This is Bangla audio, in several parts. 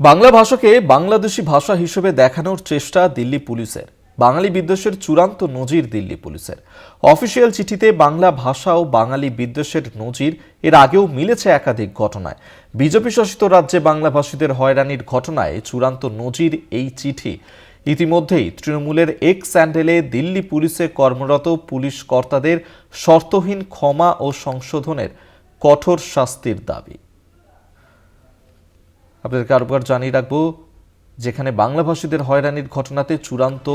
বাংলা ভাষাকে বাংলাদেশি ভাষা হিসেবে দেখানোর চেষ্টা দিল্লি পুলিশের। বাঙালি বিদ্বেষের চূড়ান্ত নজির দিল্লি পুলিশের। অফিসিয়াল চিঠিতে বাংলা ভাষা ও বাঙালি বিদ্বেষের নজির এর আগেও মিলেছে একাধিক ঘটনায়। বিজেপি শাসিত রাজ্যে বাংলাভাষীদের হয়রানির ঘটনায় চূড়ান্ত নজির এই চিঠি। ইতিমধ্যেই তৃণমূলের এক স্যান্ডেলে দিল্লি পুলিশে কর্মরত পুলিশ কর্তাদের শর্তহীন ক্ষমা ও সংশোধনের কঠোর শাস্তির দাবি। আপনাদেরকে আরেকবার জানিয়ে রাখব, যেখানে বাংলাভাষীদের হয়রানির ঘটনাতে চূড়ান্ত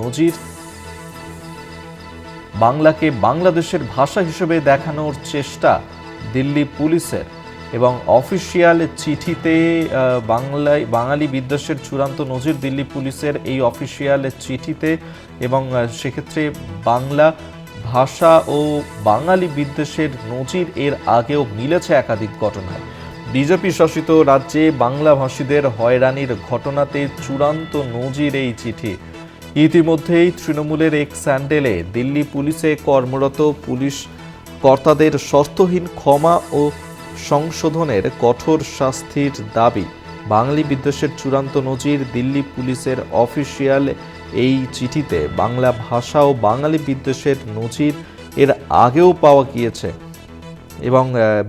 নজির। বাংলাকে বাংলাদেশের ভাষা হিসেবে দেখানোর চেষ্টা দিল্লি পুলিশের এবং অফিসিয়াল চিঠিতে বাংলায়, বাঙালি বিদ্বেষের চূড়ান্ত নজির দিল্লি পুলিশের এই অফিসিয়াল চিঠিতে এবং সেক্ষেত্রে বাংলা ভাষা ও বাঙালি বিদ্বেষের নজির এর আগেও মিলেছে একাধিক ঘটনায়। বিজেপি শাসিত রাজ্যে বাংলাভাষীদের হয়রানির ঘটনাতে চূড়ান্ত নজির এই চিঠি। ইতিমধ্যেই তৃণমূলের এক স্যান্ডেলে দিল্লি পুলিশে কর্মরত পুলিশ কর্তাদের শর্তহীন ক্ষমা ও সংশোধনের কঠোর শাস্তির দাবি। বাঙালি বিদ্বেষের চূড়ান্ত নজির দিল্লি পুলিশের অফিসিয়াল এই চিঠিতে। বাংলা ভাষা ও বাঙালি বিদ্বেষের নজির এর আগেও পাওয়া গিয়েছে। এবং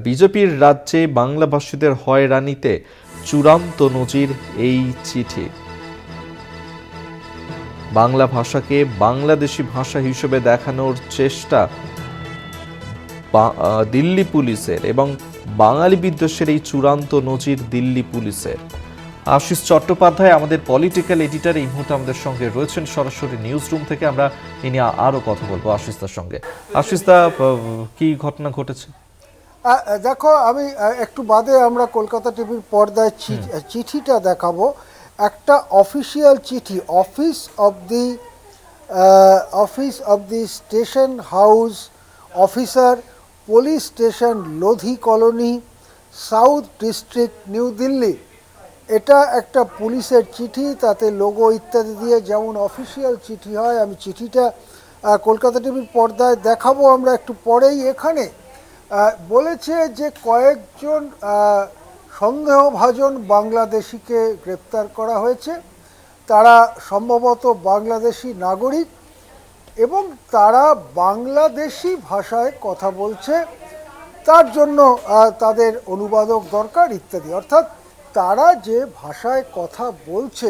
বিজেপির রাজ্যে বাংলাভাষীদের হয়রানিতে চূড়ান্ত নজির এই চিঠি। বাংলা ভাষাকে বাংলাদেশি ভাষা হিসেবে দেখানোর চেষ্টা দিল্লি পুলিশের এবং বাঙালি বিদ্বেষের এই চূড়ান্ত নজির দিল্লি পুলিশের। আশিস চট্টোপাধ্যায়, আমাদের পলিটিক্যাল এডিটার এই মুহূর্তে আমাদের সঙ্গে রয়েছেন। সরাসরি নিউজ রুম থেকে আমরা এ নিয়ে আরও কথা বলব আশিসদার সঙ্গে। আশিসদা কি ঘটনা ঘটেছে? দেখো আমি একটু বাদে আমরা কলকাতা টিভির পর্দায় চিঠিটা দেখাবো। একটা অফিসিয়াল চিঠি office of the office of the station house officer police station Lodhi colony south district new Delhi. এটা একটা পুলিশের চিঠি তাতে লোগো ইত্যাদি দিয়ে যেমন অফিসিয়াল চিঠি হয় আমি চিঠিটা কলকাতা টিভির পর্দায় দেখাবো আমরা একটু পরেই এখানে। বলেছে যে কয়েকজন সন্দেহভাজন বাংলাদেশিকে গ্রেপ্তার করা হয়েছে। তারা সম্ভবত বাংলাদেশি নাগরিক এবং তারা বাংলাদেশি ভাষায় কথা বলছে। তার জন্য তাদের অনুবাদক দরকার ইত্যাদি। অর্থাৎ তারা যে ভাষায় কথা বলছে,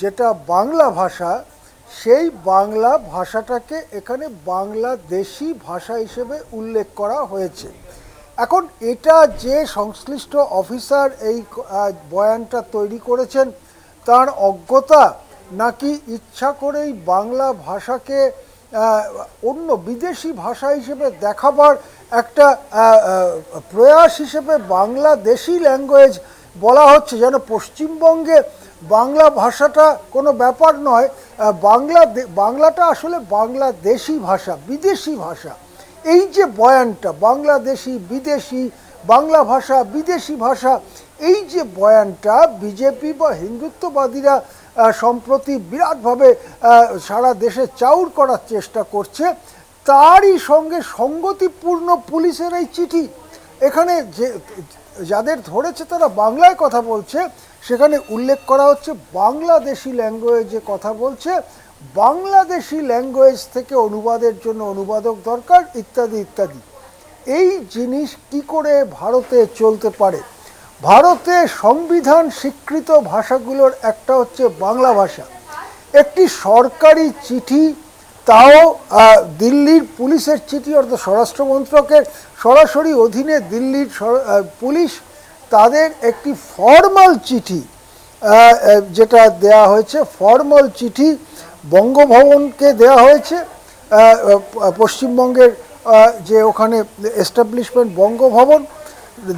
যেটা বাংলা ভাষা সেই বাংলা ভাষাটাকে এখানে বাংলাদেশি ভাষা হিসেবে উল্লেখ করা হয়েছে। এখন এটা যে সংশ্লিষ্ট অফিসার এই বয়ানটা তৈরি করেছেন, তার অজ্ঞতা নাকি ইচ্ছা করেই বাংলা ভাষাকে অন্য বিদেশি ভাষা হিসেবে দেখাবার একটা প্রয়াস হিসেবে বাংলাদেশি ল্যাঙ্গুয়েজ বলা হচ্ছে, যেন পশ্চিমবঙ্গে বাংলা ভাষাটা কোনো ব্যাপার নয় বাংলা বাংলাটা আসলে বাংলাদেশি ভাষা, বিদেশি ভাষা। এই যে বয়ানটা, বাংলাদেশি, বিদেশি, বাংলা ভাষা, বিদেশি ভাষা, এই যে বয়ানটা বিজেপি বা হিন্দুত্ববাদীরা সম্প্রতি বিরাটভাবে সারা দেশে চাউর করার চেষ্টা করছে, তারই সঙ্গে সঙ্গতিপূর্ণ পুলিশের এই চিঠি। এখানে যে যাদের ধরেছে তারা বাংলায় কথা বলছে সেখানে উল্লেখ করা হচ্ছে বাংলাদেশি ল্যাঙ্গুয়েজে কথা বলছে। বাংলাদেশি ল্যাঙ্গুয়েজ থেকে অনুবাদের জন্য অনুবাদক দরকার, ইত্যাদি ইত্যাদি। এই জিনিস কি করে ভারতে চলতে পারে? ভারতে সংবিধান স্বীকৃত ভাষাগুলোর একটা হচ্ছে বাংলা ভাষা। একটি সরকারি চিঠি, তাও দিল্লির পুলিশের চিঠি অর্থাৎ স্বরাষ্ট্র মন্ত্রকের সরাসরি অধীনে দিল্লির পুলিশ তাদের একটি ফর্মাল চিঠি যেটা দেয়া হয়েছে, ফর্মাল চিঠি বঙ্গভবনকে দেয়া হয়েছে পশ্চিমবঙ্গের যে ওখানে এস্টাবলিশমেন্ট বঙ্গভবন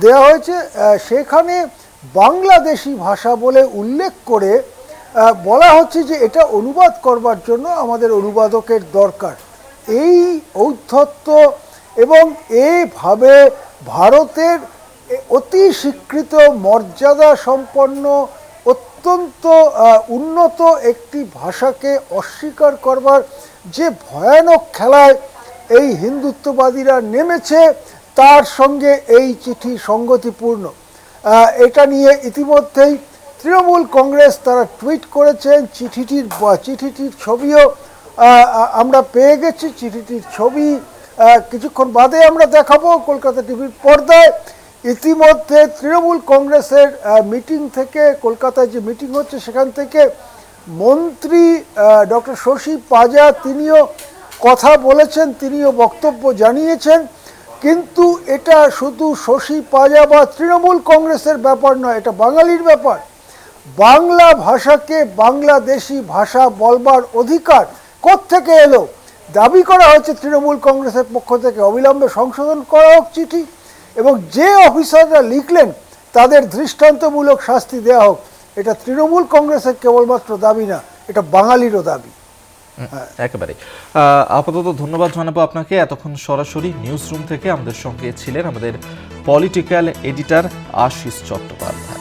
দেয়া হয়েছে সেখানে বাংলাদেশি ভাষা বলে উল্লেখ করে বলা হচ্ছে যে এটা অনুবাদ করবার জন্য আমাদের অনুবাদকের দরকার। এই ঔদ্ধত্য এবং এইভাবে ভারতের অতি স্বীকৃত মর্যাদা সম্পন্ন, অত্যন্ত উন্নত একটি ভাষাকে অস্বীকার করবার যে ভয়ানক খেলায় এই হিন্দুত্ববাদীরা নেমেছে, তার সঙ্গে এই চিঠি সঙ্গতিপূর্ণ। এটা নিয়ে ইতিমধ্যেই তৃণমূল কংগ্রেস তারা টুইট করেছেন, চিঠিটির চিঠিটির ছবিও আমরা পেয়ে গেছি। চিঠিটির ছবি কিছুক্ষণ বাদে আমরা দেখাবো কলকাতা টিভির পর্দায়। ইতিমধ্যে তৃণমূল কংগ্রেসের মিটিং থেকে, কলকাতায় যে মিটিং হচ্ছে সেখান থেকে মন্ত্রী ডক্টর শশী পাজা তিনিও কথা বলেছেন, তিনিও বক্তব্য জানিয়েছেন। কিন্তু এটা শুধু শশী পাজা বা তৃণমূল কংগ্রেসের ব্যাপার নয়, এটা বাঙালির ব্যাপার। বাংলা ভাষাকে বাংলাদেশি ভাষা বলবার অধিকার কোত্থেকে এলো? দাবি করা হয়েছে তৃণমূল কংগ্রেসের পক্ষ থেকে। অবিলম্বে সংশোধন করা হোক চিঠি। এবং যে অফিসাররা লিখলেন তাদের দৃষ্টান্তমূলক শাস্তি দেওয়া হোক এটা তৃণমূল কংগ্রেসের কেবলমাত্র দাবি না এটা বাঙালিরও দাবি। একেবারে আপাতত ধন্যবাদ জানাব আপনাকে এতক্ষণ সরাসরি নিউজ রুম থেকে আমাদের সঙ্গে ছিলেন আমাদের পলিটিক্যাল এডিটর আশিস চট্টোপাধ্যায়।